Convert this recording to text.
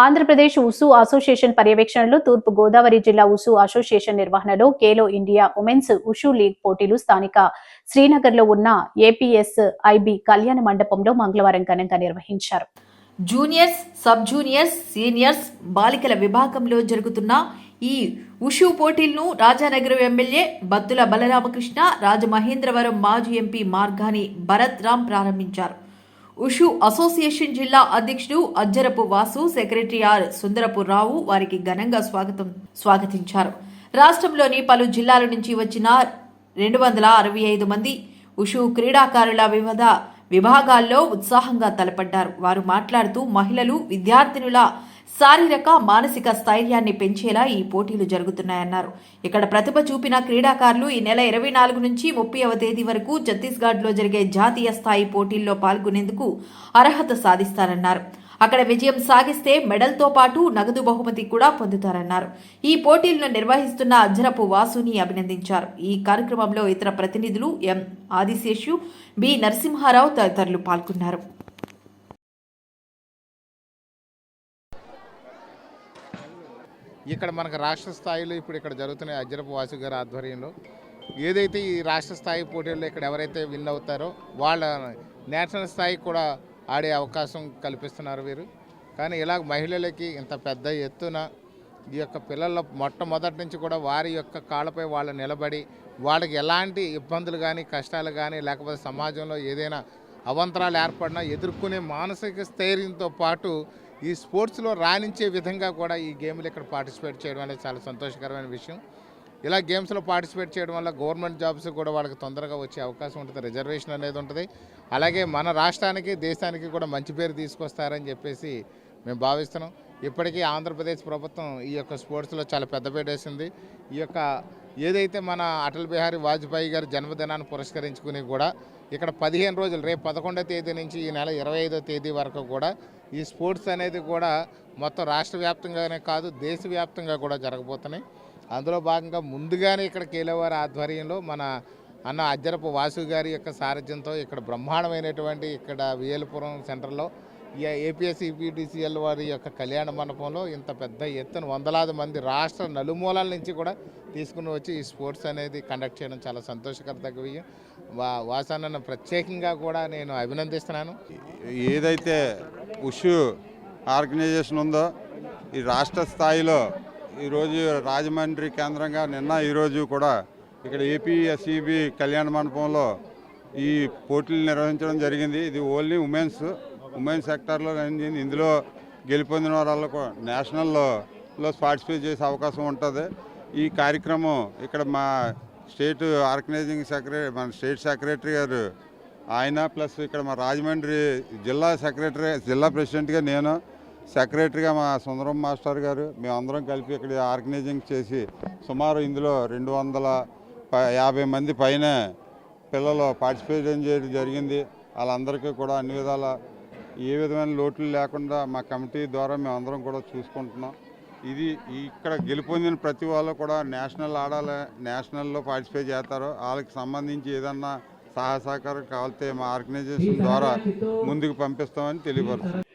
Andhra Pradesh ఉసు association పర్యవేక్షణలో తూర్పు గోదావరి జిల్లా ఉసు అసోసియేషన్ నిర్వహణలో Khelo India women's wushu league పోటీలు స్థానిక శ్రీనగర్లో ఉన్న ఏపీఎస్ ఐబి కళ్యాణ మండపంలో మంగళవారం ఘనంగా నిర్వహించారు. జూనియర్స్ సబ్ జూనియర్స్ సీనియర్స్ బాలికల విభాగంలో జరుగుతున్న ఈ ఉషు పోటీలను రాజానగరం ఎమ్మెల్యే బత్తుల బలరామకృష్ణ రాజమహేంద్రవరం మాజీ ఎంపీ మార్గాని భరత్ రామ్ ప్రారంభించారు. ఉషు అసోసియేషన్ జిల్లా అధ్యక్షుడు అజ్జరపు వాసు సెక్రటరీ ఆర్ సుందరపు రావు వారికి ఘనంగా స్వాగతం స్వాగతించారు. రాష్ట్రంలోని పలు జిల్లాల నుంచి వచ్చిన రెండు వందల అరవై ఐదు మంది ఉషు క్రీడాకారుల వివిధ విభాగాల్లో ఉత్సాహంగా తలపడ్డారు. వారు మాట్లాడుతూ మహిళలు విద్యార్థినుల శారీరక మానసిక స్థైర్యాన్ని పెంచేలా ఈ పోటీలు జరుగుతున్నాయన్నారు. ఇక్కడ ప్రతిభ చూపిన క్రీడాకారులు ఈ నెల ఇరవై నాలుగు నుంచి ముప్పైవ తేదీ వరకు ఛత్తీస్గఢ్లో జరిగే జాతీయ స్థాయి పోటీల్లో పాల్గొనేందుకు అర్హత సాధిస్తారన్నారు. అక్కడ విజయం సాగిస్తే మెడల్తో పాటు నగదు బహుమతి కూడా పొందుతారన్నారు. ఈ పోటీలను నిర్వహిస్తున్న అజ్జరపు వాసుని అభినందించారు. ఈ కార్యక్రమంలో ఇతర ప్రతినిధులు ఎం ఆదిశేషు బి నరసింహారావు తదితరులు పాల్గొన్నారు. ఇక్కడ మనకు రాష్ట్ర స్థాయిలో ఇప్పుడు ఇక్కడ జరుగుతున్న అజ్జరపు వాసు గారి ఆధ్వర్యంలో ఏదైతే ఈ రాష్ట్ర స్థాయి పోటీల్లో ఇక్కడ ఎవరైతే విన్ అవుతారో వాళ్ళ నేషనల్ స్థాయికి కూడా ఆడే అవకాశం కల్పిస్తున్నారు వీరు. కానీ ఇలా మహిళలకి ఇంత పెద్ద ఎత్తున ఈ యొక్క పిల్లల మొట్టమొదటి నుంచి కూడా వారి యొక్క కాళ్ళపై వాళ్ళు నిలబడి వాళ్ళకి ఎలాంటి ఇబ్బందులు కానీ కష్టాలు కానీ లేకపోతే సమాజంలో ఏదైనా అవంతరాలు ఏర్పడినా ఎదుర్కొనే మానసిక స్థైర్యంతో పాటు ఈ స్పోర్ట్స్లో రాణించే విధంగా కూడా ఈ గేమ్లు ఇక్కడ పార్టిసిపేట్ చేయడం అనేది చాలా సంతోషకరమైన విషయం. ఇలా గేమ్స్లో పార్టిసిపేట్ చేయడం వల్ల గవర్నమెంట్ జాబ్స్ కూడా వాళ్ళకి తొందరగా వచ్చే అవకాశం ఉంటుంది రిజర్వేషన్ అనేది ఉంటుంది. అలాగే మన రాష్ట్రానికి దేశానికి కూడా మంచి పేరు తీసుకొస్తారని చెప్పేసి మేము భావిస్తున్నాం. ఇప్పటికీ ఆంధ్రప్రదేశ్ ప్రభుత్వం ఈ యొక్క స్పోర్ట్స్లో చాలా పెద్దపేట వేసింది. ఈ యొక్క ఏదైతే మన అటల్ బిహారీ వాజ్పేయి గారి జన్మదినాన్ని పురస్కరించుకుని కూడా ఇక్కడ పదిహేను రోజులు రేపు పదకొండో తేదీ నుంచి ఈ నెల ఇరవై ఐదో తేదీ వరకు కూడా ఈ స్పోర్ట్స్ అనేది కూడా మొత్తం రాష్ట్ర వ్యాప్తంగానే కాదు దేశవ్యాప్తంగా కూడా జరగబోతున్నాయి. అందులో భాగంగా ముందుగానే ఇక్కడ కేలవారి ఆధ్వర్యంలో మన అన్న అజ్జరపు వాసు గారి యొక్క సారథ్యంతో ఇక్కడ బ్రహ్మాండమైనటువంటి ఇక్కడ వియలపురం సెంటర్లో ఏపీఎస్సీ పీటీసీఎల్ వారి యొక్క కళ్యాణ మండపంలో ఇంత పెద్ద ఎత్తున వందలాది మంది రాష్ట్ర నలుమూలల నుంచి కూడా తీసుకుని వచ్చి ఈ స్పోర్ట్స్ అనేది కండక్ట్ చేయడం చాలా సంతోషకరదగ్గ విషయం వా వాసానన్న ప్రత్యేకంగా కూడా నేను అభినందిస్తున్నాను. ఏదైతే ఉషు ఆర్గనైజేషన్ ఉందో ఈ రాష్ట్ర స్థాయిలో ఈరోజు రాజమండ్రి కేంద్రంగా నిన్న ఈరోజు కూడా ఇక్కడ ఏపీఎస్ఈబి కళ్యాణ మండపంలో ఈ పోటీలు నిర్వహించడం జరిగింది. ఇది ఓన్లీ ఉమెన్స్ ఉమెన్ సెక్టార్లో జరిగింది ఇందులో గెలుపొందిన వాళ్ళకు నేషనల్లో లో పార్టిసిపేట్ చేసే అవకాశం ఉంటుంది. ఈ కార్యక్రమం ఇక్కడ మా స్టేట్ ఆర్గనైజింగ్ సెక్రటరీ మన స్టేట్ సెక్రటరీ గారు ఆయన ప్లస్ ఇక్కడ మా రాజమండ్రి జిల్లా సెక్రటరీ జిల్లా ప్రెసిడెంట్గా నేను సెక్రటరీగా మా సుందరం మాస్టర్ గారు మేమందరం కలిపి ఇక్కడ ఆర్గనైజింగ్ చేసి సుమారు ఇందులో రెండు వందల యాభై మంది పైన పిల్లలు పార్టిసిపేట్ చేయడం జరిగింది. వాళ్ళందరికీ కూడా అన్ని విధాల ఏ విధమైన లోట్లు లేకుండా మా కమిటీ ద్వారా మేమందరం కూడా చూసుకుంటున్నాం. ఇది ఇక్కడ గెలుపొందిన ప్రతి వాళ్ళు కూడా నేషనల్ ఆడాలి నేషనల్లో పార్టిసిపేట్ చేస్తారు. వాళ్ళకి సంబంధించి ఏదన్నా సహాయ సహకారం కావాలితే మా ఆర్గనైజేషన్ ద్వారా ముందుకు పంపిస్తామని తెలియపరుస్తున్నాం.